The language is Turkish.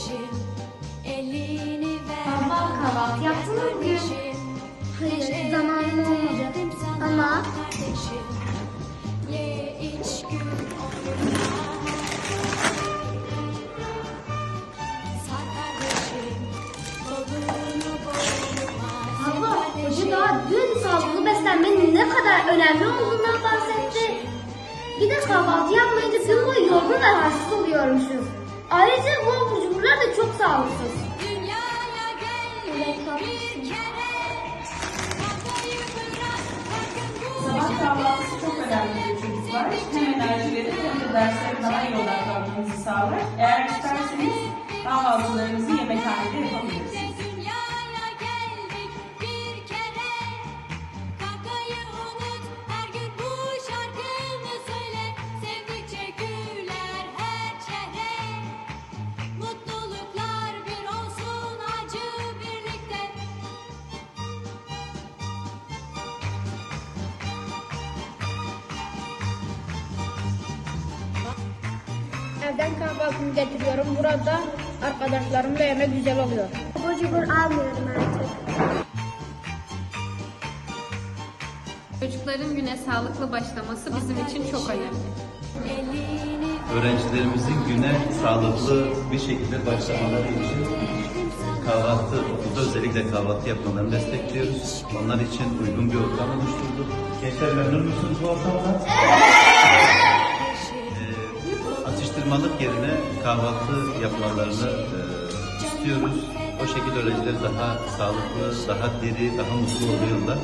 kardeşim elini ver Baba, kahvaltı yaptın mı bugün? Hayır, zamanım olmadı. Ama kardeşim ye iç gün hoca daha dün sağlıklı beslenmenin ne kadar önemli olduğundan bahsetti. Bir de kahvaltı yapmayınca gün boyu yorgun ve halsiz oluyormuşuz. Ayrıca bu abur da çok sağlıksız. Bir Sabah kahvaltısı çok önemli çocuklar. Hem enerji verir hem de derslere daha iyi odaklanmanızı sağlar. Eğer isterseniz kahvaltılarınızı Evden kahvaltımı getiriyorum. Burada arkadaşlarımla yemek güzel oluyor. Abur cubur almıyorum artık. Çocukların güne sağlıklı başlaması bizim için çok önemli. Öğrencilerimizin güne sağlıklı bir şekilde başlamaları için kahvaltı, okulda özellikle kahvaltı yapmalarını destekliyoruz. Onlar için uygun bir ortam oluşturduk. Gençler memnun musunuz bu ortamdan? Ee, atıştırmalık yerine kahvaltı yapmalarını e, istiyoruz. O şekilde öğrenciler daha sağlıklı, daha diri, daha mutlu oluyorlar.